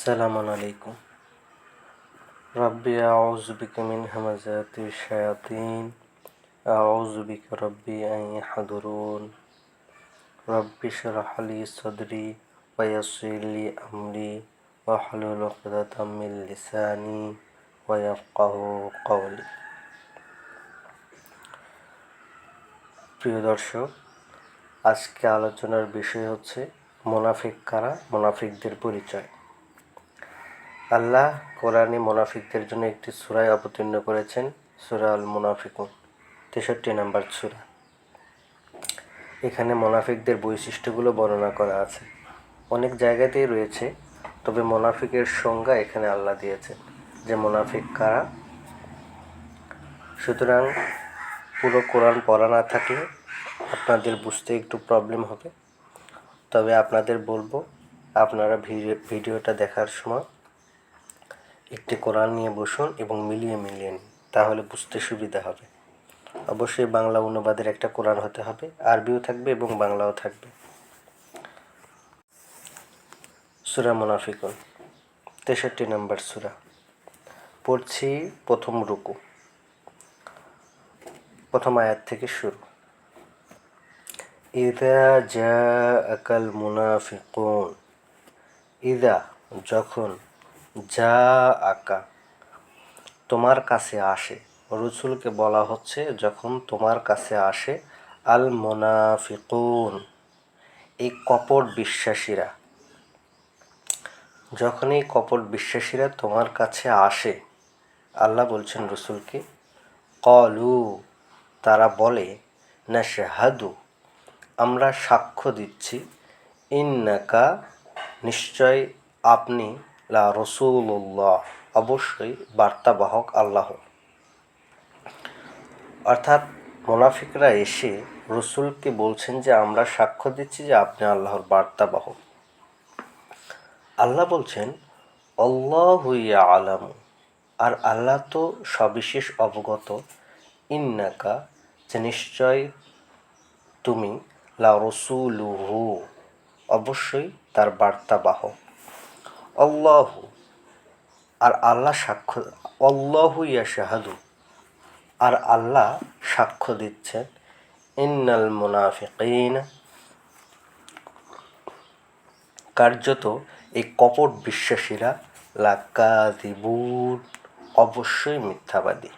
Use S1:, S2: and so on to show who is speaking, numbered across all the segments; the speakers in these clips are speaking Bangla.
S1: সালাম আলাইকুম রব্বি, আউযু বিকা মিন হামাজাতি শায়াতিন। আউযু বিকা রব্বি আন ইয়াহদুরুন। রব্বি শরহ লি সাদরি ওয়া ইয়াসসির লি আমরি ওয়া হালুল উকদাতাম মিন লিসানি ওয়া কওলি। প্রিয় দর্শক, আজকে আলোচনার বিষয় হচ্ছে মোনাফিক কারা? মুনাফিকদের পরিচয়। আল্লাহ কোরআনে মোনাফিকদের জন্য একটি সুরায় অবতীর্ণ করেছেন সুরা আল মুনাফিকুন, তেষট্টি নাম্বার সুরা। এখানে মোনাফিকদের বৈশিষ্ট্যগুলো বর্ণনা করা আছে। অনেক জায়গাতেই রয়েছে, তবে মোনাফিকের সংজ্ঞা এখানে আল্লাহ দিয়েছেন যে মোনাফিক কারা। সুতরাং পুরো কোরআন পড়া না থাকলে আপনাদের বুঝতে একটু প্রবলেম হবে। তবে আপনাদের বলব, আপনারা ভিডিওটা দেখার সময় একটি কোরআন নিয়ে বসুন এবং মিলিয়ে মিলিয়ে নিন, তাহলে বুঝতে সুবিধা হবে। অবশ্যই বাংলা অনুবাদের একটা কোরআন হতে হবে, আরবিও থাকবে এবং বাংলাও থাকবে। সুরা মুনাফিকুন, তেষট্টি নম্বর সুরা। পড়ছি প্রথম রুকু, প্রথম আয়াত থেকে শুরু। ইদা যা আকাল মুনাফিকুন, ইদা যখন যা আকা তোমার কাছে আসে। রসুলকে বলা হচ্ছে যখন তোমার কাছে আসে আল মোনাফিকুন এই কপট বিশ্বাসীরা। যখন এই কপট বিশ্বাসীরা তোমার কাছে আসে, আল্লাহ বলছেন রসুলকে, কলু তারা বলে না শাহাদু আমরা সাক্ষ্য দিচ্ছি। ইন্নাকা নিশ্চয় আপনি লা রসুল্লাহ অবশ্যই বার্তাবাহক আল্লাহ। অর্থাৎ মোনাফিকরা এসে রসুলকে বলছেন যে, আমরা সাক্ষ্য দিচ্ছি যে আপনি আল্লাহর বার্তাবাহক। আল্লাহ বলছেন অল্লাহ আলাম আর আল্লাহ তো সবিশেষ অবগত। ইন্নাকা, যে নিশ্চয় তুমি লা রসুলুহু। অবশ্যই তার বার্তাবাহক। অল্লাহ আর আল্লাহ সাক্ষ্য অল্লাহু ইয়া শাহাদু আর আল্লাহ সাক্ষ্য দিচ্ছেন, ইন্নাল মুনাফিকিন। কার্যত এই কপট বিশ্বাসীরা লাকাদিবুর অবশ্যই মিথ্যাবাদী।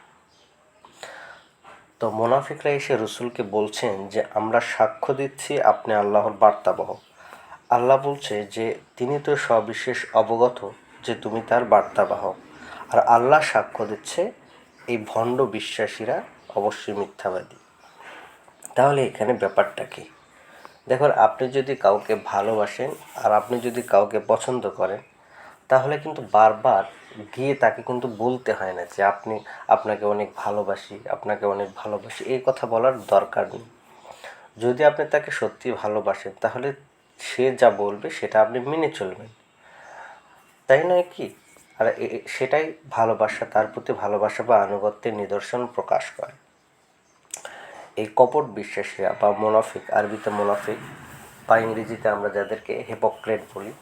S1: তো মোনাফিকরা এসে রসুলকে বলছেন যে, আমরা সাক্ষ্য দিচ্ছি, আপনি আল্লাহর বার্তাবহ আল্লাহ বলছে যে, তিনি তো সবিশেষ অবগত যে তুমি তার বার্তাবাহক। আর আল্লাহ সাক্ষ্য দিচ্ছে এই ভণ্ড বিশ্বাসীরা অবশ্যই মিথ্যাবাদী। তাহলে এখানে ব্যাপারটা কী? দেখুন, আপনি যদি কাউকে ভালোবাসেন আর আপনি যদি কাউকে পছন্দ করেন, তাহলে কিন্তু বারবার গিয়ে তাকে কিন্তু বলতে হয় না যে, আপনি, আপনাকে অনেক ভালোবাসি, আপনাকে অনেক ভালোবাসি। এই কথা বলার দরকার নেই। যদি আপনি তাকে সত্যি ভালোবাসেন, তাহলে সে যা বলবে সেটা আপনি মেনে চলবেন। তাই নয় কি? আর সেটাই ভালোবাসা, তার প্রতি ভালোবাসা বা আনুগত্যের নিদর্শন প্রকাশ করে। এই কপট বিশ্বাসীরা বা মোনাফিক, আরবিতে মোনাফিক বা ইংরেজিতে আমরা যাদেরকে হেপোক্রেট বলি,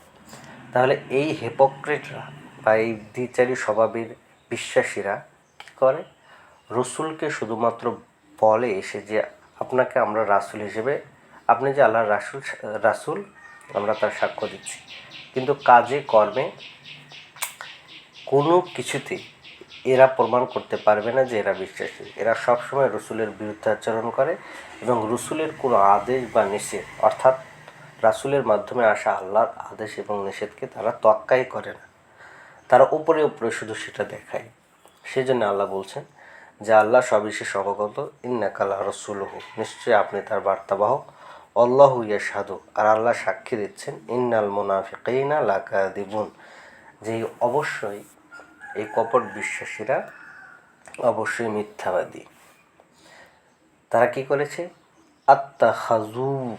S1: তাহলে এই হেপোক্রেটরা বা এই দ্বিচারী স্বভাবের বিশ্বাসীরা কী করে? রসুলকে শুধুমাত্র বলে এসে যে আপনাকে আমরা রাসুল হিসেবে আপনি যে আল্লাহর রাসুল রাসুল, আমরা তার সাক্ষ্য দিচ্ছি। কিন্তু কাজে, কর্মে কোনো কিছুতে এরা প্রমাণ করতে পারবে না যে এরা বিশ্বাসী। এরা সবসময় রসুলের বিরুদ্ধে আচরণ করে এবং রসুলের কোনো আদেশ বা নিষেধ, অর্থাৎ রাসুলের মাধ্যমে আসা আল্লাহর আদেশ এবং নিষেধকে তারা তক্কাই করে না। তারা উপরে উপরে শুধু সেটা দেখায়। সেই জন্য আল্লাহ বলছেন যে, আল্লাহ সবিশেষ অবগত ইন্নাকাল্লাহ হোক নিশ্চয়ই আপনি তার বার্তাবাহক। অল্লাহ সাধু আর আল্লাহ সাক্ষী দিচ্ছেন, ইন্নাল মোনাফিকাইনা লাকা দিবুন যে অবশ্যই এই কপট বিশ্বাসীরা অবশ্যই মিথ্যাবাদী। তারা কি করেছে? আত্মা হাজু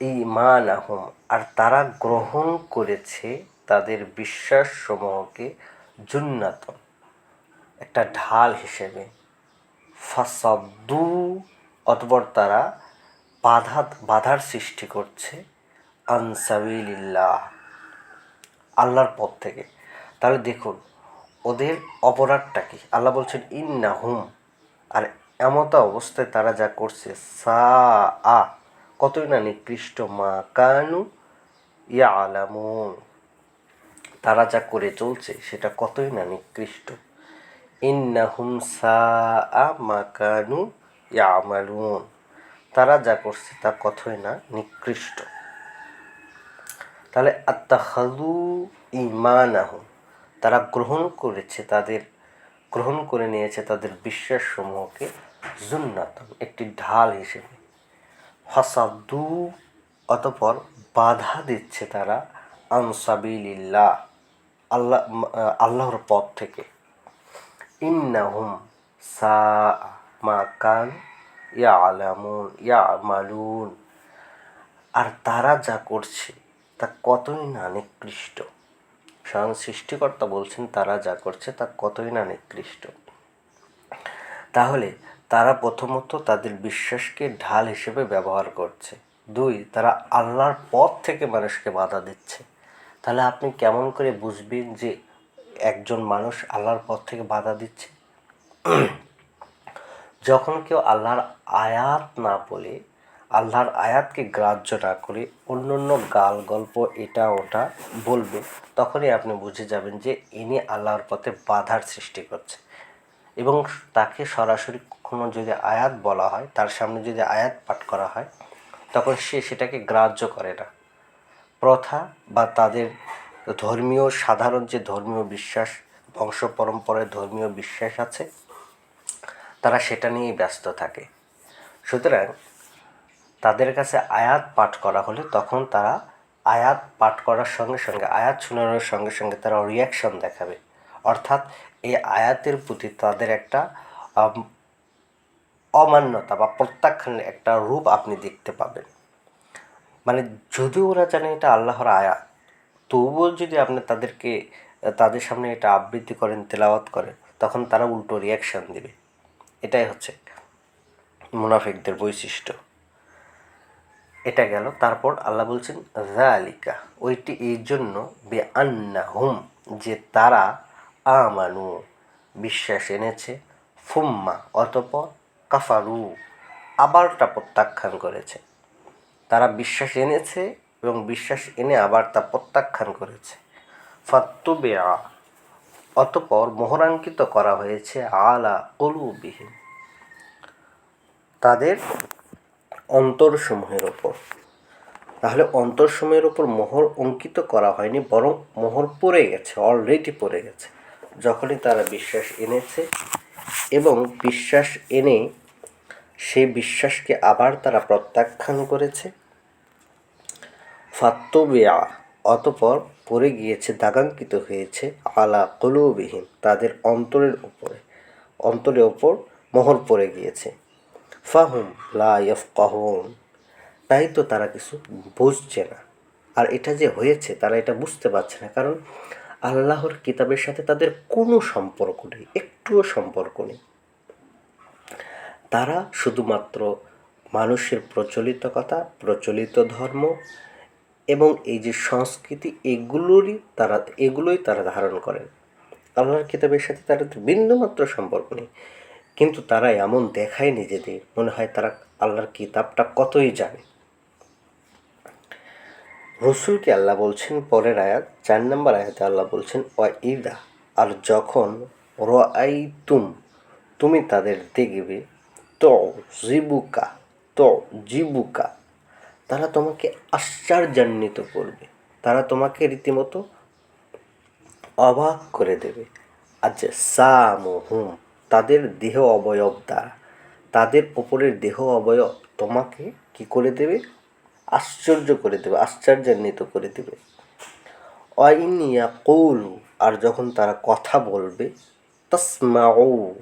S1: ইমান আহম আর তারা গ্রহণ করেছে তাদের বিশ্বাস সমূহকে জুন্নাতন। একটা ঢাল হিসেবে। ফাসাদু অতপর তারা বাধা, বাধার সৃষ্টি করছে আনসাবিল্লাহ আল্লাহর পথ থেকে। তাহলে দেখুন, ওদের অপরাধটা কি? আল্লাহ বলছেন ইন্না হুম আর এমতা অবস্থায় তারা যা করছে সা আ কতই না নিকৃষ্ট, মা কানু ইয়া আলামুন তারা যা করে চলছে, সেটা কতই না নিকৃষ্ট। ইন্নাহুম সা আ মা কানু ইয়া আমালুন তারা যা করছে তা কতই না নিকৃষ্ট। তাহলে আত্মাহাদু ইমানাহুম তারা গ্রহণ করেছে তাদের, গ্রহণ করে নিয়েছে তাদের বিশ্বাস সমূহকে জুন্নাতন, একটি ঢাল হিসেবে। ফাসাদু, অতপর বাধা দিচ্ছে তারা আনসাবিল্লাহ আল্লাহ, আল্লাহর পথ থেকে। ইন্নাহুম সা মা কান ইয়া আলামুন ইয়া মালুন আর তারা যা করছে, তা কতই না নিকৃষ্ট। স্বয়ং সৃষ্টিকর্তা বলছেন, তারা যা করছে, তা কতই না নিকৃষ্ট। তাহলে তারা প্রথমত তাদের বিশ্বাসকে ঢাল হিসেবে ব্যবহার করছে। দুই, তারা আল্লাহর পথ থেকে মানুষকে বাধা দিচ্ছে। তাহলে আপনি কেমন করে বুঝবেন যে একজন মানুষ আল্লাহর পথ থেকে বাধা দিচ্ছে? যখন কেউ আল্লাহর আয়াত না বলে, আল্লাহর আয়াতকে গ্রাহ্য না করে অন্য অন্য গাল, গল্প, এটা, ওটা বলবে, তখনই আপনি বুঝে যাবেন যে ইনি আল্লাহর পথে বাধার সৃষ্টি করছে। এবং তাকে সরাসরি কোনো যদি আয়াত বলা হয়, তার সামনে যদি আয়াত পাঠ করা হয়, তখন সে সেটাকে গ্রাহ্য করে না। প্রথা বা তাদের ধর্মীয়, সাধারণ যে ধর্মীয় বিশ্বাস, বংশ পরম্পরায় ধর্মীয় বিশ্বাস আছে তারা সেটা নিয়েই ব্যস্ত থাকে। সুতরাং তাদের কাছে আয়াত পাঠ করা হলে তখন তারা আয়াত পাঠ করার সঙ্গে সঙ্গে, আয়াত শোনানোর সঙ্গে সঙ্গে তারা রিয়াকশন দেখাবে। অর্থাৎ এই আয়াতের প্রতি তাদের একটা অমান্যতা বা প্রত্যাখ্যানের একটা রূপ আপনি দেখতে পাবেন। মানে যদিও ওরা জানে এটা আল্লাহর আয়াত, তবুও যদি আপনি তাদেরকে, তাদের সামনে এটা আবৃত্তি করেন, তেলাওয়াত করেন, তখন তারা উল্টো রিয়াকশান দেবে। এটাই হচ্ছে মুনাফিকদের বৈশিষ্ট্য। এটা গেল, তারপর আল্লাহ বলছেন জালিকা ওইটি এই জন্য বে আন্না হুম যে তারা আমানু, বিশ্বাস এনেছে, ফুম্মা, অতপর কাফারু, আবারটা প্রত্যাখ্যান করেছে। তারা বিশ্বাস এনেছে এবং বিশ্বাস এনে আবার তা প্রত্যাখ্যান করেছে। ফাত্তুবেয়া অতপর মোহরাঙ্কিত করা হয়েছে আলা কলুবিহীন তাদের অন্তরসমূহের ওপর। তাহলে অন্তরসমূহের ওপর মোহর অঙ্কিত করা হয়নি, বরং মোহর পড়ে গেছে অলরেডি পড়ে গেছে। যখনই তারা বিশ্বাস এনেছে এবং বিশ্বাস এনে সেই বিশ্বাসকে আবার তারা প্রত্যাখ্যান করেছে। ফাত্তবিয়া, অতপর পড়ে গিয়েছে, দাগাঙ্কিত হয়েছে আলা কলুবিহীন তাদের অন্তরের উপরে, অন্তরের ওপর মোহর পড়ে গিয়েছে। ফাহুম লা কাহুন তাই তো তারা কিছু বুঝছে না। আর এটা যে হয়েছে, তারা এটা বুঝতে পারছে না, কারণ আল্লাহর কিতাবের সাথে তাদের কোনো সম্পর্ক নেই, একটুও সম্পর্ক নেই। তারা শুধুমাত্র মানুষের প্রচলিত কথা, প্রচলিত ধর্ম এবং এই যে সংস্কৃতি, এগুলোরই তারা, এগুলোই তারা ধারণ করেন। আল্লাহর কিতাবের সাথে তাদের বিন্দুমাত্র সম্পর্ক নেই। কিন্তু তারা এমন দেখায় নিজেদের, মনে হয় তারা আল্লাহর কিতাবটা কতই জানে। রসুলকে আল্লাহ বলছেন, পরের আয়াত, চার নম্বর আয়াতে আল্লাহ বলছেন ওয়া ইদা আর যখন র আই তুম তুমি তাদের দেখবে তো জিবুকা তো জিবুকা তারা তোমাকে আশ্চর্যান্বিত করবে। তারা তোমাকে রীতিমতো অবাক করে দেবে। আচ্ছা সামো হুম তাদের দেহ অবয়ব দ্বারা। তাদের ওপরের দেহ অবয়ব তোমাকে কি করে দেবে? আশ্চর্য করে দেবে, আশ্চর্যান্বিত করে দেবে। অইনিয়া কৌলু আর যখন তারা কথা বলবে, তসমাউ,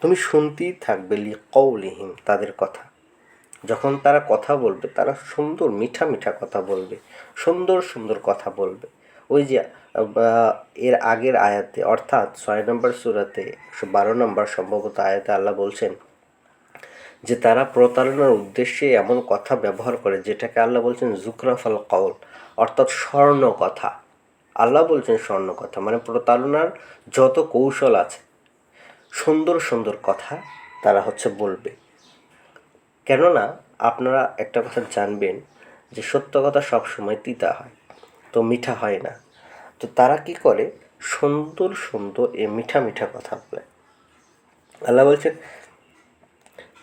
S1: তুমি শুনতেই থাকবে লি কৌলিহীন তাদের কথা। যখন তারা কথা বলবে, তারা সুন্দর মিঠা মিঠা কথা বলবে, সুন্দর সুন্দর কথা বলবে। ওই যে এর আগের আয়াতে, অর্থাৎ ছয় নম্বর সুরাতে, বারো নম্বর সম্ভবত আয়াতে আল্লাহ বলছেন যে, তারা প্রতারণার উদ্দেশ্যে এমন কথা ব্যবহার করে যেটাকে আল্লাহ বলছেন জুকরাফাল কৌল অর্থাৎ স্বর্ণ কথা। আল্লাহ বলছেন স্বর্ণ কথা মানে প্রতারণার যত কৌশল আছে, সুন্দর সুন্দর কথা তারা হচ্ছে বলবে। কেননা আপনারা একটা কথা জানবেন যে সত্য কথা সবসময় তিতা হয়, তো মিঠা হয় না। তো তারা কি করে? সুন্দর সুন্দর এ মিঠা মিঠা কথা বলে। আল্লাহ বলছেন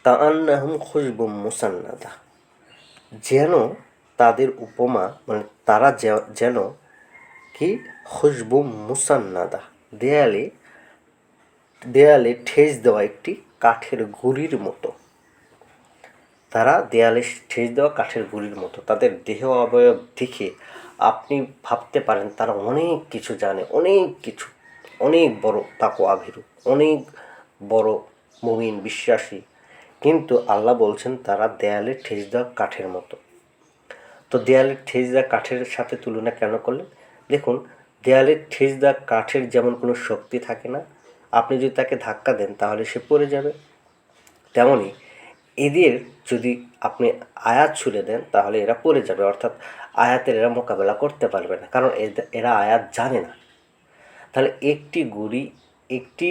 S1: তা আন্নাহুম খুশবুম মুসান্নাদা যেন তাদের উপমা মানে তারা যেন কি? খুশবু মুসান্নাদা, দেয়ালে দেয়ালে ঠেস দেওয়া একটি কাঠের গুড়ির মতো। তারা দেয়ালে ঠেস দেওয়া কাঠের গুড়ির মতো, তাদের দেহ অবয়ব দেখে আপনি ভাবতে পারেন তারা অনেক কিছু জানে, অনেক কিছু, অনেক বড় তাকোয়া ভীরু অনেক বড় মুমিন বিশ্বাসী। কিন্তু আল্লাহ বলছেন তারা দেয়ালে ঠেস দেওয়া কাঠের মতো। তো দেয়ালের ঠেস দেওয়া কাঠের সাথে তুলনা কেন করলেন? দেখুন, দেয়ালের ঠেস দেওয়া কাঠের যেমন কোনো শক্তি থাকে না, আপনি যদি তাকে ধাক্কা দেন তাহলে সে পড়ে যাবে। তেমনই এদের যদি আপনি আয়াত ছুড়ে দেন, তাহলে এরা পড়ে যাবে। অর্থাৎ আয়াতের এরা মোকাবেলা করতে পারবে না, কারণ এরা আয়াত জানে না। তাহলে একটি গুড়ি, একটি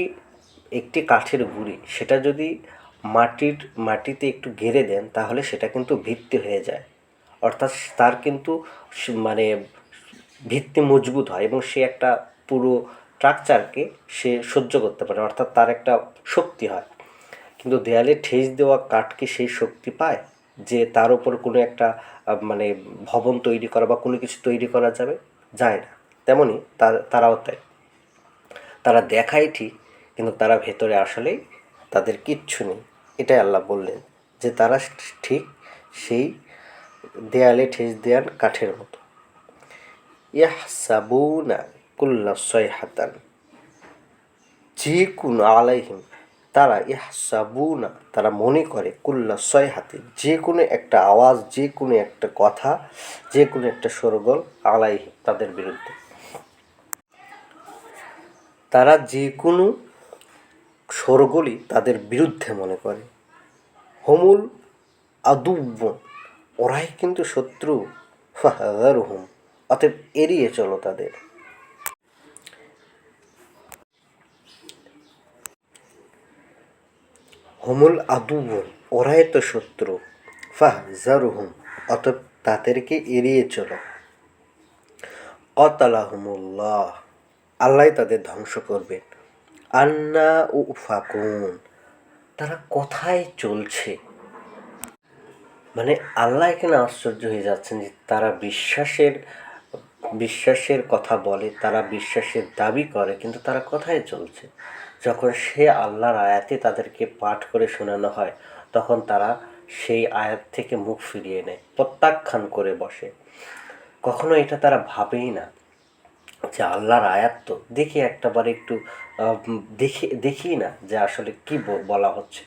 S1: একটি কাঠের গুড়ি, সেটা যদি মাটির, মাটিতে একটু গেড়ে দেন, তাহলে সেটা কিন্তু ভিত্তি হয়ে যায়। অর্থাৎ তার কিন্তু মানে ভিত্তি মজবুত হয় এবং সে একটা পুরো স্ট্রাকচারকে সে সহ্য করতে পারে, অর্থাৎ তার একটা শক্তি হয়। কিন্তু দেয়ালে ঠেস দেওয়া কাঠ কি সেই শক্তি পায়? যে তার উপর কোনো একটা মানে ভবন তৈরি করা বা কোনো কিছু তৈরি করা যাবে? যায় না। তেমনই তার তারাও তাই। তারা দেখায় ঠিক, কিন্তু তারা ভেতরে আসলেই তাদের কিচ্ছু নেই। এটাই আল্লাহ বললেন, যে তারা ঠিক সেই দেয়ালে ঠেস দেয়ান কাঠের মতো। ইয়াহসাবুনা কুল্লা সয় হাতান যে কোনো আলাইহিম। তারা ইয়াহসাবুনা তারা মনে করে, কুল্লা সয়হাতে, যে কোনো একটা আওয়াজ, যে কোনো একটা কথা, যে কোনো একটা সরগোল আলাইহিম তাদের বিরুদ্ধে। তারা যে কোনো সরগোলই তাদের বিরুদ্ধে মনে করে। হোমুল আদুব্য ওরাই কিন্তু শত্রু ফাহারুহুম অতএব এড়িয়ে চলো তাদের। হোমুল আদুব্য ওরাই তো শত্রু। ফাহজারুহুম অতএব তাদেরকে এড়িয়ে চলো। কতালাহুমুল্লাহ, আল্লাহ তাদের ধ্বংস করবেন। আন্না ও ফাকুন, তারা কোথায় চলছে? মানে আল্লাহ এখানে আশ্চর্য হয়ে যাচ্ছেন যে তারা বিশ্বাসের বিশ্বাসের কথা বলে, তারা বিশ্বাসের দাবি করে, কিন্তু তারা কোথায় চলছে? যখন সে আল্লাহর আয়াতে তাদেরকে পাঠ করে শোনানো হয়, তখন তারা সেই আয়াত থেকে মুখ ফিরিয়ে নেয়, প্রত্যাখ্যান করে বসে। কখনো এটা তারা ভাবেই না যে আল্লাহর আয়াত তো। দেখি একটাবার একটু দেখি দেখি না যে আসলে কি বলা হচ্ছে।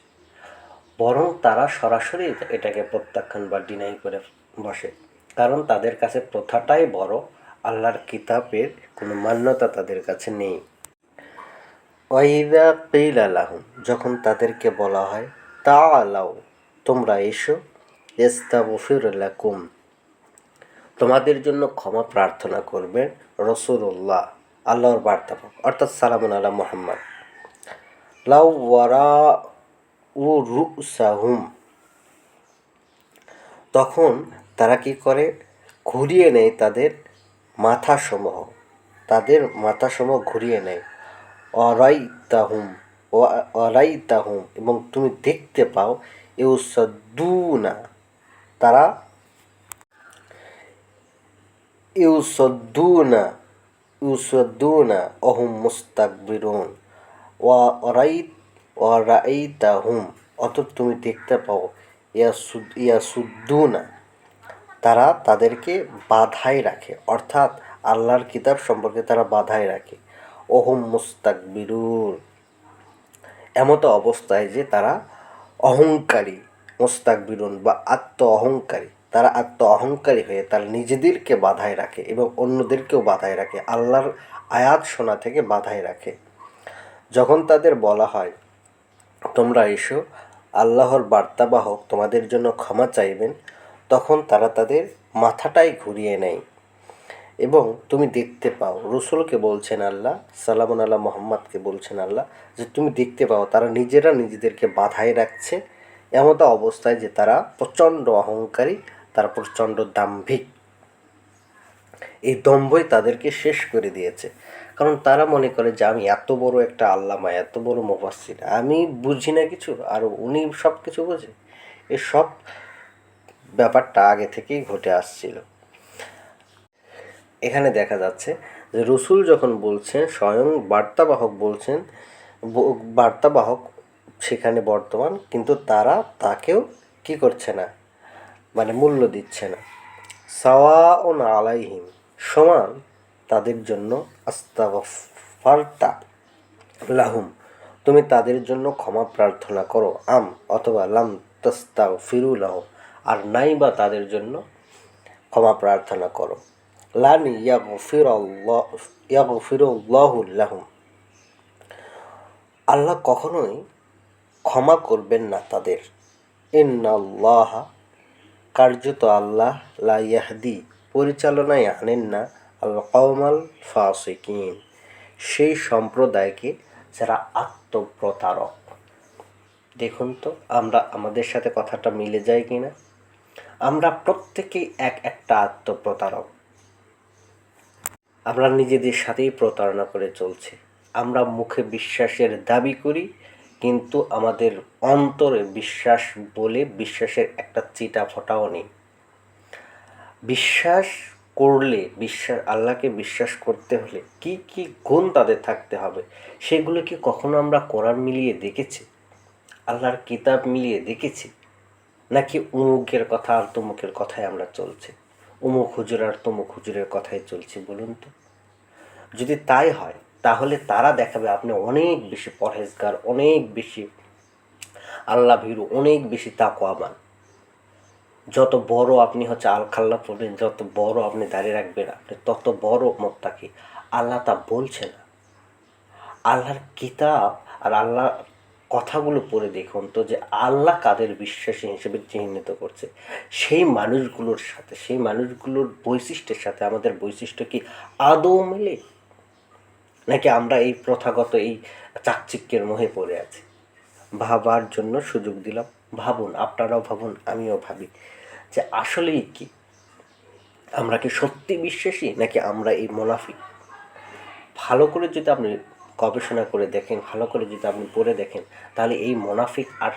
S1: বরং তারা সরাসরি এটাকে প্রত্যাখ্যান বা ডিনাই করে বসে। কারণ তাদের কাছে প্রথাটাই বড়, আল্লাহর কিতাবের কোনো মান্যতা তাদের কাছে নেই। ওয়াইদা পেইল আলাহুম যখন তাদেরকে বলা হয় তা আলাও তোমরা এসো এস্তাগফির লাকুম। তোমাদের জন্য ক্ষমা প্রার্থনা করবেন রসুল্লাহ আল্লাহর বার্তা অর্থাৎ সালামুন আলা মোহাম্মদ। লাউ ওয়ারা উ রুসাহুম। তখন তারা কি করে? ঘুরিয়ে নেয় তাদের মাথাসমূহ। তাদের মাথাসমূহ ঘুরিয়ে নেয়। অরাই তাহুম অরাই তাহুম এবং তুমি দেখতে পাও, ইউসদ্দুনা, তারা ইউসদ্দুনা ইউসদ্দুনা, অহুম মুস্তাকবিরুন, ওয়া অরাইত ওয়ারাইতাহুম অত তুমি দেখতে পাও, ইয়াসুদ, ইয়াসুদ্দুনা, তারা তাদেরকে বাধাই রাখে, অর্থাৎ আল্লাহর কিতাব সম্পর্কে তারা বাধাই রাখে। ওহুম মুস্তাকবিরুন। এমতো অবস্থায় যে তারা অহংকারী মোস্তাকবিরুন বা আত্ম অহংকারী তারা আত্ম অহংকারী হয়ে তারা নিজেদেরকে বাধায় রাখে এবং অন্যদেরকেও বাধায় রাখে, আল্লাহর আয়াত শোনা থেকে বাধায় রাখে। যখন তাদের বলা হয়, তোমরা এসো, আল্লাহর বার্তাবাহক তোমাদের জন্য ক্ষমা চাইবেন, তখন তারা তাদের মাথাটাই ঘুরিয়ে নেয়। এবং তুমি দেখতে পাও। রসুলকে বলছেন আল্লাহ, সালামুন আল্লাহ মোহাম্মদকে বলছেন আল্লাহ যে তুমি দেখতে পাও, তারা নিজেরা নিজেদেরকে বাধায় রাখছে। এমতো অবস্থায় যে তারা প্রচণ্ড অহংকারী, তারা প্রচণ্ড দাম্ভিক। এই দম্ভই তাদেরকে শেষ করে দিয়েছে। কারণ তারা মনে করে যে আমি এত বড় একটা আল্লামা, এত বড় মুফাসসির, আমি বুঝি না কিছু, আর উনি সব কিছু বোঝে। এসব ব্যাপারটা আগে থেকেই ঘটে আসছিল। এখানে দেখা যাচ্ছে যে রসুল যখন বলছেন, স্বয়ং বার্তাবাহক বলছেন বার্তাবাহক সেখানে বর্তমান, কিন্তু তারা তাকেও কি করছে না? মানে মূল্য দিচ্ছে না। সাওয়া ও আলাইহিম, সমান তাদের জন্য আস্তাগফারতা লাহুম, তুমি তাদের জন্য ক্ষমা প্রার্থনা করো, আম অথবা লাম তাস্তাও ফিরু লাহম আর নাই বা তাদের জন্য ক্ষমা প্রার্থনা করো। লানি ইয়াগফিরাল্লাহ ইয়াগফিরুল্লাহু আল্লাহ কখনোই ক্ষমা করবেন না তাদের। ইন্নাল্লাহ কার্যত আল্লাহ লা ইয়াহদি, পরিচালনায় আনেন না আল কওমাল ফাসিকিন, সেই সম্প্রদায়কে যারা আত্মপ্রতারক। দেখুন তো, আমরা আমাদের সাথে কথাটা মিলে যায় কি না আমরা প্রত্যেকেই এক একটা আত্মপ্রতারক। আমরা নিজেদের সাথেই প্রতারণা করে চলছে। আমরা মুখে বিশ্বাসের দাবি করি, কিন্তু আমাদের অন্তরে বিশ্বাস বলে বিশ্বাসের একটা চিটা ফোটাও নেই। বিশ্বাস করলে, বিশ্বাস, আল্লাহকে বিশ্বাস করতে হলে কি কি গুণ তাদের থাকতে হবে, সেগুলো কি কখনো আমরা কোরআন মিলিয়ে দেখেছি? আল্লাহর কিতাব মিলিয়ে দেখেছি? নাকি উমুকের কথা আর তমুকের কথায় আমরা চলছি? উমুক হুজুর আর তমুক হুজুরের কথাই চলছে, বলুন তো। যদি তাই হয়, তাহলে তারা দেখাবে আপনি অনেক বেশি পরহেজগার, অনেক বেশি আল্লাহ ভীরু অনেক বেশি তাকওয়াবান। যত বড় আপনি হচ্ছে আল খাল্লা পড়বেন, যত বড় আপনি দাঁড়িয়ে রাখবেন, আপনি তত বড় মোত্তাকি আল্লাহ তা বলছে না। আল্লাহর কিতাব আর আল্লাহ কথাগুলো পড়ে দেখুন তো যে আল্লাহ কাদের বিশ্বাসী হিসেবে চিহ্নিত করছে। সেই মানুষগুলোর সাথে, সেই মানুষগুলোর বৈশিষ্ট্যের সাথে আমাদের বৈশিষ্ট্য কি আদৌ মেলে? নাকি আমরা এই প্রথাগত এই চাকচিক্যের মোহে পড়ে আছি? ভাবার জন্য সুযোগ দিলাম। ভাবুন, আপনারাও ভাবুন, আমিও ভাবি যে আসলেই কি? আমরা কি সত্যি বিশ্বাসী নাকি আমরা এই মোনাফিক? ভালো করে যদি আপনি গবেষণা করে দেখেন, ভালো করে যদি আপনি পড়ে দেখেন, তাহলে এই মোনাফিক আর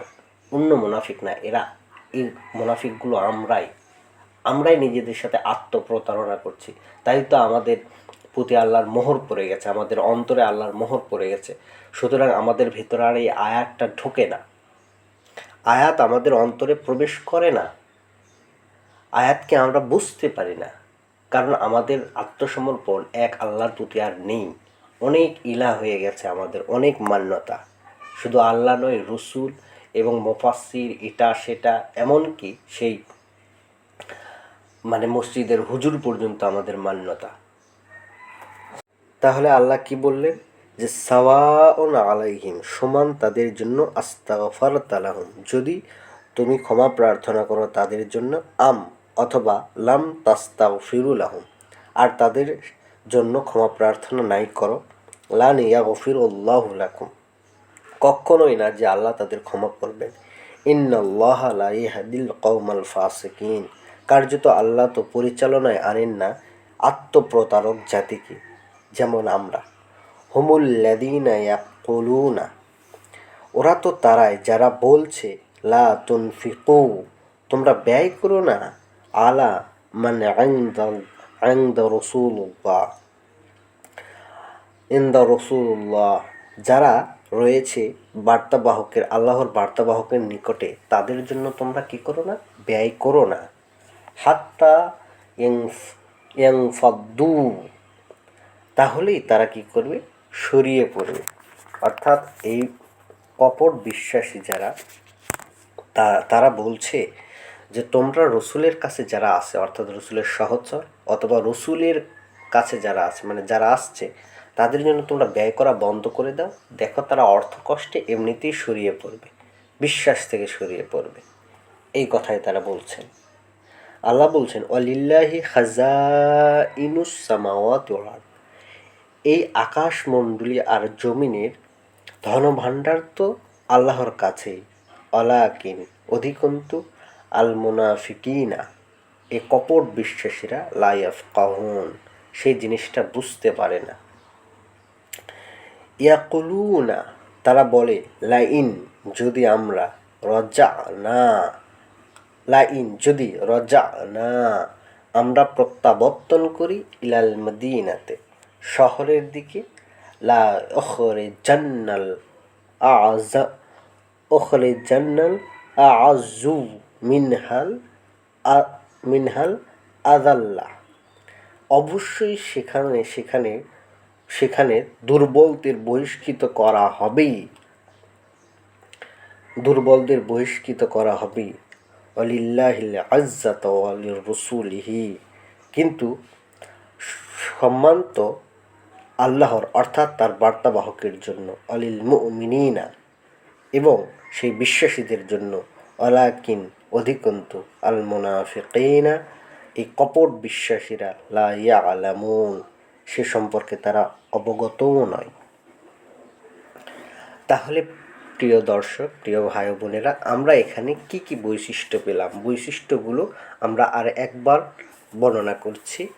S1: অন্য মোনাফিক না, এরা এই মোনাফিকগুলো আমরাই আমরাই নিজেদের সাথে আত্মপ্রতারণা করছি। তাই তো আমাদের প্রতি আল্লাহর মোহর পড়ে গেছে, আমাদের অন্তরে আল্লাহর মোহর পড়ে গেছে। সুতরাং আমাদের ভেতরে আর এই আয়াতটা ঢোকে না। আয়াত আমাদের অন্তরে প্রবেশ করে না। আয়াতকে আমরা বুঝতে পারি না। কারণ আমাদের আত্মসমর্পণ এক আল্লাহর প্রতি আর নেই। অনেক ইলা হয়ে গেছে আমাদের, অনেক মান্যতা। শুধু আল্লাহ নয়, রসুল এবং মোফাসির এটা সেটা, এমনকি সেই মানে মসজিদের হুজুর পর্যন্ত আমাদের মান্যতা। তাহলে আল্লাহ কি বললেন? যে সাওয়াউন আলাইহিম, সমান তাদের জন্য আস্তাগফার তালাহুম যদি তুমি ক্ষমা প্রার্থনা করো তাদের জন্য আম, অথবা লাম তাস্তাও ফিরুল আহম আর তাদের জন্য ক্ষমা প্রার্থনা নাই করো। লান ইয়া গফির উল্লাহ লাকুম। কখনোই না যে আল্লাহ তাদের ক্ষমা করবেন। ইন্নাল্লাহ লা ইয়াহদিল কওমাল ফাসিকিন। কার্যত আল্লাহ তো পরিচালনায় আনেন না আত্মপ্রতারক জাতিকে, যেমন আমরা। হুমুল্লাদিনা ওরা তো তারাই, যারা বলছে, লা তুনফিকু, তোমরা ব্যয় করো না। আলা মানে আইন্দা রসুল্লাহ ইন্দা রসুল্লাহ যারা রয়েছে বার্তাবাহকের, আল্লাহর বার্তাবাহকের নিকটে, তাদের জন্য তোমরা কি করো না? ব্যয় করো না। হাত্তা ইং ইং ফাদ্দু তাহলেই তারা কি করবে? সরিয়ে পড়বে। অর্থাৎ এই কপট বিশ্বাসী যারা তারা বলছে যে, তোমরা রসুলের কাছে যারা আছে, অর্থাৎ রসুলের সহচর, অথবা রসুলের কাছে যারা আছে মানে যারা আসছে তাদের জন্য তোমরা ব্যয় করা বন্ধ করে দাও। দেখো তারা অর্থ কষ্টে এমনিতেই সরিয়ে পড়বে, বিশ্বাস থেকে সরিয়ে পড়বে। এই কথাই তারা বলছেন। আল্লাহ বলছেন অলিল্লাহি খাজা ইনুস সামাওয়াত। এই আকাশমণ্ডলী আর জমিনের ধনভাণ্ডার তো আল্লাহর কাছেই। অলাকিন অধিকন্তু আল মুনাফিকিনা এ কপট বিশ্বাসীরা লাইফ কাহুন সেই জিনিসটা বুঝতে পারে না। ইয়াকুলুনা, তারা বলে, লাইন যদি আমরা রজা না লাইন যদি রজা না আমরা প্রত্যাবর্তন করি ইলাল মদিনাতে, শহরের দিকে, লা ওখরে জান্নাল আজ ওখরে জান্নাল আজু মিনহাল মিনহাল আদাল্লা অবশ্যই সেখানে সেখানে সেখানে দুর্বলদের বহিষ্কৃত করা হবেই। দুর্বলদের বহিষ্কৃত করা হবেই অলিল্লাহিল আজ্জাত রসুলিহি কিন্তু সম্মান তো আল্লাহর অর্থাৎ তার বার্তাবাহকের জন্য অলিল মুমিনিনা, এবং সেই বিশ্বাসীদের জন্য অলাকিন অধিকন্তু আল মুনাফিকিনা, এই কপট বিশ্বাসীরা লা ইয়ালামুন। সে সম্পর্কে তারা অবগতও নয়। তাহলে প্রিয় দর্শক, প্রিয় ভাই বোনেরা, আমরা এখানে কি কি বৈশিষ্ট্য পেলাম? বৈশিষ্ট্যগুলো আমরা আর একবার বর্ণনা করছি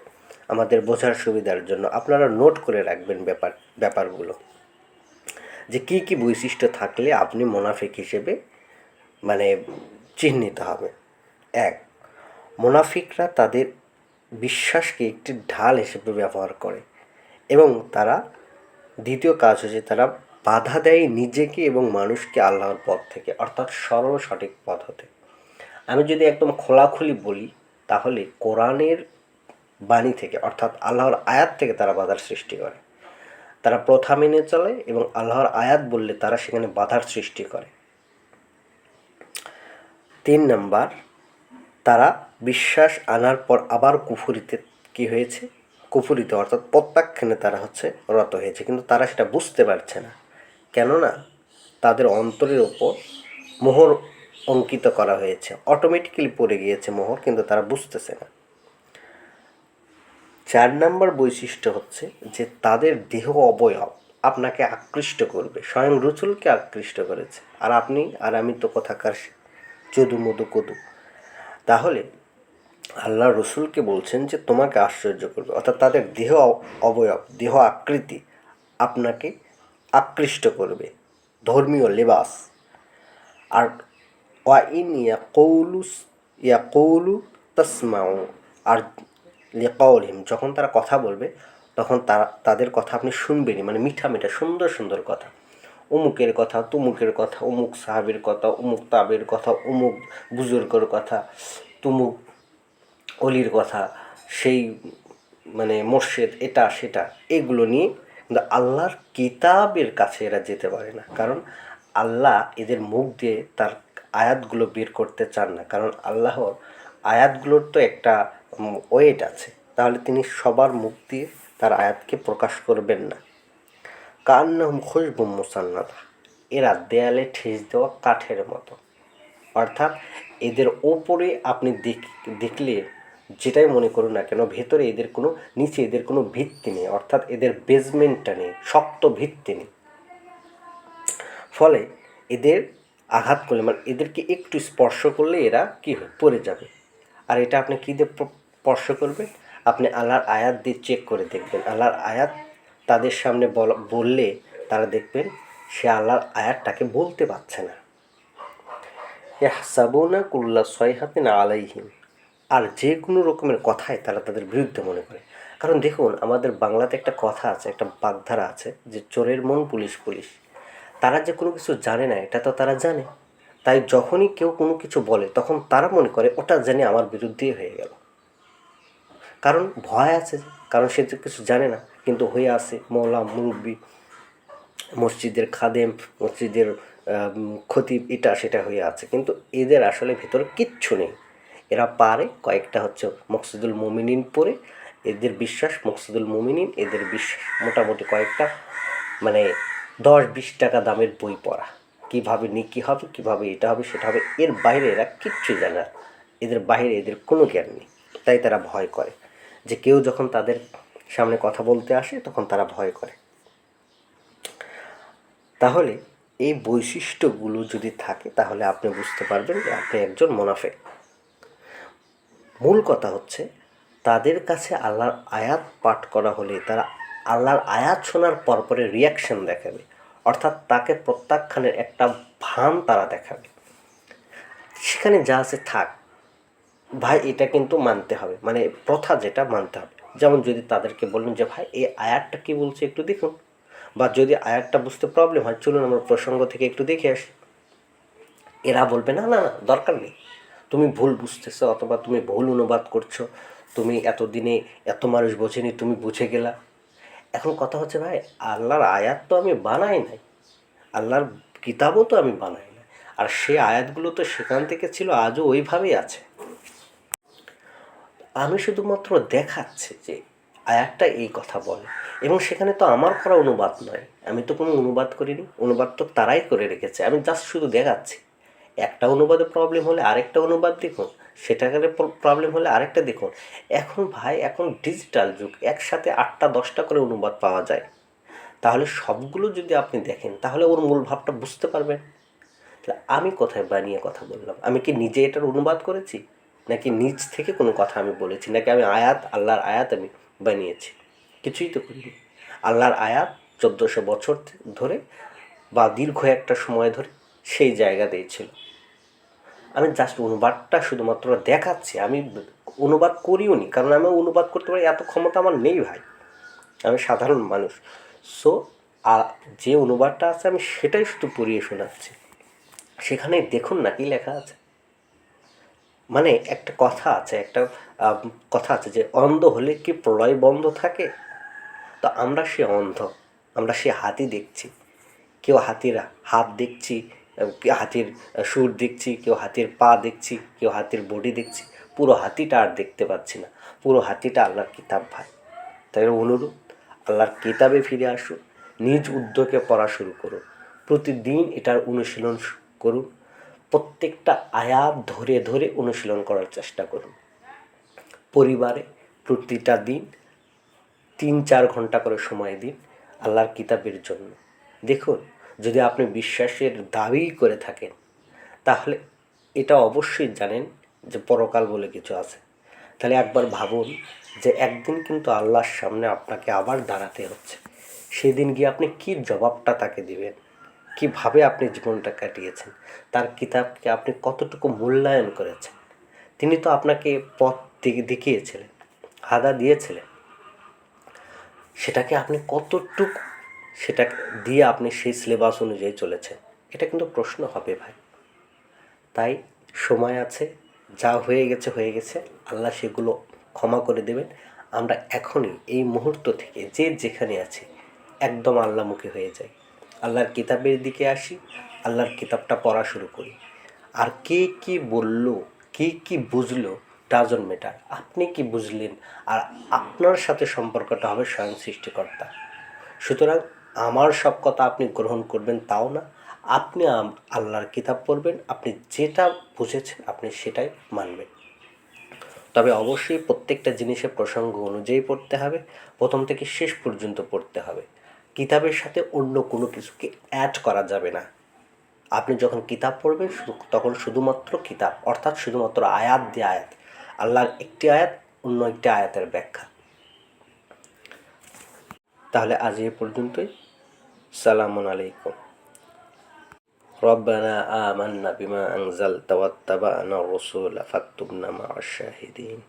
S1: আমাদের বোঝার সুবিধার জন্য। আপনারা নোট করে রাখবেন ব্যাপার, ব্যাপারগুলো। যে কি কি বৈশিষ্ট্য থাকলে আপনি মোনাফিক হিসেবে মানে চিহ্নিত হবে। এক, মোনাফিকরা তাদের বিশ্বাসকে একটি ঢাল হিসেবে ব্যবহার করে এবং তারা, দ্বিতীয় কাজ হচ্ছে তারা বাধা দেয় নিজেকে এবং মানুষকে আল্লাহর পথ থেকে, অর্থাৎ সরল সঠিক পথ হতে। আমি যদি একদম খোলাখুলি বলি, তাহলে কোরআনের বাণী থেকে, অর্থাৎ আল্লাহর আয়াত থেকে তারা বাধার সৃষ্টি করে। তারা প্রথা মেনে চলে এবং আল্লাহর আয়াত বললে তারা সেখানে বাধার সৃষ্টি করে। তিন নাম্বার তারা বিশ্বাস আনার পর আবার কুফুরিতে কি হয়েছে? কুফুরিতে অর্থাৎ প্রত্যাখ্যানে তারা হচ্ছে রত হয়েছে। কিন্তু তারা সেটা বুঝতে পারছে না। কেননা তাদের অন্তরের ওপর মোহর অঙ্কিত করা হয়েছে। অটোমেটিক্যালি পড়ে গিয়েছে মোহর, কিন্তু তারা বুঝতেছে না। চার নম্বর বৈশিষ্ট্য হচ্ছে যে তাদের দেহ অবয়ব আপনাকে আকৃষ্ট করবে। স্বয়ং রুচুলকে আকৃষ্ট করেছে। আর আপনি আর আমি তো কথাকার চদু মধু কদু। তাহলে আল্লাহ রসুলকে বলছেন যে তোমাকে আশ্চর্য করবে। অর্থাৎ তাদের দেহ অবয়ব, দেহ আকৃতি আপনাকে আকৃষ্ট করবে। ধর্মীয় লেবাস। আর ওয়া ইন ইয়া কৌলু ইয়া কৌলু তসমাউ, আর লিকাউলহিম, যখন তারা কথা বলবে, তখন তারা, তাদের কথা আপনি শুনবেনই মানে মিঠা মিঠা, সুন্দর সুন্দর কথা। অমুকের কথা, তুমুকের কথা, অমুক সাহাবের কথা, অমুক তাবের কথা, অমুক বুজুর্গর কথা, তুমুক অলির কথা, সেই মানে মোর্শেদ এটা, সেটা, এগুলো নিয়ে কিন্তু আল্লাহর কিতাবের কাছে এরা যেতে পারে না। কারণ আল্লাহ এদের মুখ দিয়ে তার আয়াতগুলো বের করতে চান না। কারণ আল্লাহর আয়াতগুলোর তো একটা ওয়েট আছে। তাহলে তিনি সবার মুখ দিয়ে তার আয়াতকে প্রকাশ করবেন না। কান্নাহুম খুশবু মুসান্নাদা। এরা দেয়ালে ঠেস দেওয়া কাঠের মতো। অর্থাৎ এদের ওপরে আপনি দেখ- দেখলে যেটাই মনে করুন না কেন, ভেতরে এদের কোনো, নিচে এদের কোনো ভিত্তি নেই। অর্থাৎ এদের বেসমেন্টটা নেই, শক্ত ভিত্তি নেই। ফলে এদের আঘাত করলে মানে এদেরকে একটু স্পর্শ করলে এরা কী পড়ে যাবে। আর এটা আপনি কী দিয়ে স্পর্শ করবেন? আপনি আল্লাহর আয়াত দিয়ে চেক করে দেখবেন। আল্লাহর আয়াত তাদের সামনে বল- বললে তারা দেখবেন সে আল্লাহর আয়াতটাকে বলতে পারছে না। ইয়াহসাবুনা কুল্লা সয়হাতিন আলাইহিম। আর যে কোনো রকমের কথাই তারা তাদের বিরুদ্ধে মনে করে। কারণ দেখুন, আমাদের বাংলাতে একটা কথা আছে, একটা বাগধারা আছে যে চোরের মন পুলিশ পুলিশ। তারা যে কোনো কিছু জানে না, এটা তো তারা জানে। তাই যখনই কেউ কোনো কিছু বলে, তখন তারা মনে করে, ওটা জানি আমার বিরুদ্ধেই হয়ে গেল। কারণ ভয় আছে, কারণ সে তো কিছু জানে না। কিন্তু হয়ে আছে মৌলা, মুরব্বী, মসজিদের খাদেম, মসজিদের ক্ষতি এটা সেটা হয়ে আছে। কিন্তু এদের আসলে ভেতরে কিচ্ছু নেই। এরা পারে কয়েকটা হচ্ছে মকসুদুল মুমিনিন পড়ে এদের বিশ্বাস, মকসুদুল মুমিনিন, এদের বিশ্বাস, মোটামুটি কয়েকটা মানে দশ বিশ টাকা দামের বই পড়া। কীভাবে নিকি হবে, কীভাবে এটা হবে, সেটা হবে। এর বাইরে এরা কিচ্ছু জানে না। এদের বাইরে এদের কোনো জ্ঞান নেই। তাই তারা ভয় করে। যে কেউ যখন তাদের সামনে কথা বলতে আসে, তখন তারা ভয় করে। তাহলে এই বৈশিষ্ট্যগুলো যদি থাকে, তাহলে আপনি বুঝতে পারবেন যে আপনি একজন মোনাফেক। মূল কথা হচ্ছে, তাদের কাছে আল্লাহর আয়াত পাঠ করা হলে তারা আল্লাহর আয়াত শোনার পরপরে রিয়াকশন দেখাবে। অর্থাৎ তাকে প্রত্যাখ্যানের একটা ভান তারা দেখাবে। সেখানে যা আছে থাক ভাই, এটা কিন্তু মানতে হবে। মানে প্রথা যেটা মানতে হবে। যেমন যদি তাদেরকে বললেন যে, ভাই, এই আয়াতটা কি বলছে একটু দেখুন। বা যদি আয়াতটা বুঝতে প্রবলেম হয়, চলুন আমরা প্রসঙ্গ থেকে একটু দেখে আসি। এরা বলবে, না না না, দরকার নেই। তুমি ভুল বুঝতেছো অথবা তুমি ভুল অনুবাদ করছ। তুমি এতদিনে এত মানুষ বোঝেনি, তুমি বুঝে গেলা। এখন কথা হচ্ছে, ভাই, আল্লাহর আয়াত তো আমি বানাই নাই। আল্লাহর কিতাবও তো আমি বানাই নাই। আর সে আয়াতগুলো তো সেখান থেকে ছিল, আজও ওইভাবেই আছে। আমি শুধুমাত্র দেখাচ্ছি যে আয়াতটা এই কথা বলে। এবং সেখানে তো আমার করা অনুবাদ নয়। আমি তো কোনো অনুবাদ করিনি। অনুবাদ তো তারাই করে রেখেছে। আমি জাস্ট শুধু দেখাচ্ছি। একটা অনুবাদে প্রবলেম হলে আরেকটা অনুবাদ দেখুন। সেটাকারে প্রবলেম হলে আরেকটা দেখুন। এখন ভাই, এখন ডিজিটাল যুগ। একসাথে আটটা, দশটা করে অনুবাদ পাওয়া যায়। তাহলে সবগুলো যদি আপনি দেখেন, তাহলে ওর মূল ভাবটা বুঝতে পারবেন। আমি কোথায় বানিয়ে কথা বললাম? আমি কি নিজে এটার অনুবাদ করেছি? নাকি নিজ থেকে কোনো কথা আমি বলেছি? নাকি আমি আয়াত, আল্লাহর আয়াত আমি বানিয়েছি? কিছুই তো করিনি। আল্লাহর আয়াত চোদ্দোশো বছর ধরে বা দীর্ঘ একটা সময় ধরে সেই জায়গাতেই ছিল। আমি জাস্ট অনুবাদটা শুধুমাত্র দেখাচ্ছি। আমি অনুবাদ করিও নি, কারণ আমি অনুবাদ করতে পারি, এত ক্ষমতা আমার নেই ভাই। আমি সাধারণ মানুষ। সো যে অনুবাদটা আছে, আমি সেটাই শুধু পড়িয়ে শোনাচ্ছি। সেখানে দেখুন না কি লেখা আছে। মানে একটা কথা আছে, একটা কথা আছে যে অন্ধ হলে কি প্রলয় বন্ধ থাকে? তো আমরা সে অন্ধ, আমরা সে হাতি দেখছি। কেউ হাতির হাত দেখছি হাতির সুর দেখছি, কেউ হাতির পা দেখছি, কেউ হাতির বডি দেখছি। পুরো হাতিটা আর দেখতে পাচ্ছি না। পুরো হাতিটা আল্লাহর কিতাব ভাই। তাই অনুরোধ, আল্লাহর কিতাবে ফিরে আসুন, নিজ উদ্যোগে পড়া শুরু করুন। প্রতিদিন এটার অনুশীলন করুন। প্রত্যেকটা আয়াত ধরে ধরে অনুশীলন করার চেষ্টা করুন। পরিবারে প্রতিটা দিন তিন চার ঘণ্টা করে সময় দিন আল্লাহর কিতাবের জন্য। দেখুন, যদি আপনি বিশ্বাসের দাবি করে থাকেন, তাহলে এটা অবশ্যই জানেন যে পরকাল বলে কিছু আছে। তাহলে একবার ভাবুন যে একদিন কিন্তু আল্লাহর সামনে আপনাকে আবার দাঁড়াতে হচ্ছে। সেদিন গিয়ে আপনি কী জবাবটা তাকে দিবেন? কীভাবে আপনি জীবনটা কাটিয়েছেন? তার কিতাবকে আপনি কতটুকু মূল্যায়ন করেছেন? তিনি তো আপনাকে পথ দেখিয়েছিলেন হাদা দিয়েছিলেন। সেটাকে আপনি কতটুকু, সেটা দিয়ে আপনি সেই সিলেবাস অনুযায়ী চলেছেন? এটা কিন্তু প্রশ্ন হবে ভাই। তাই সময় আছে, যা হয়ে গেছে হয়ে গেছে, আল্লাহ সেগুলো ক্ষমা করে দেবেন। আমরা এখনই এই মুহূর্ত থেকে যে যেখানে আছি, একদম আল্লাহমুখী হয়ে যাই। আল্লাহর কিতাবের দিকে আসি, আল্লাহর কিতাবটা পড়া শুরু করি। আর কে কি বলল, কে কি বুঝলো ডাজন মেটার আপনি কি বুঝলেন, আর আপনার সাথে সম্পর্কটা হবে স্বয়ং সৃষ্টিকর্তা। সুতরাং আমার সব কথা আপনি গ্রহণ করবেন তাও না। আপনি আল্লাহর কিতাব পড়বেন, আপনি যেটা বুঝেছেন আপনি সেটাই মানবেন। তবে অবশ্যই প্রত্যেকটা জিনিসের প্রসঙ্গ অনুযায়ী পড়তে হবে। প্রথম থেকে শেষ পর্যন্ত পড়তে হবে। কিতাবের সাথে অন্য কোনো কিছুকে অ্যাড করা যাবে না আপনি যখন কিতাব পড়বেন তখন শুধুমাত্র কিতাব অর্থাৎ শুধুমাত্র আয়াত দিয়ে আয়াত আল্লাহর একটি আয়াত অন্য একটি আয়াতের ব্যাখ্যা তাহলে আজ এ পর্যন্তই সালামুন আলাইকুম ربنا آمنا بما أنزلت واتبعنا الرسول فاكتبنا مع الشاهدين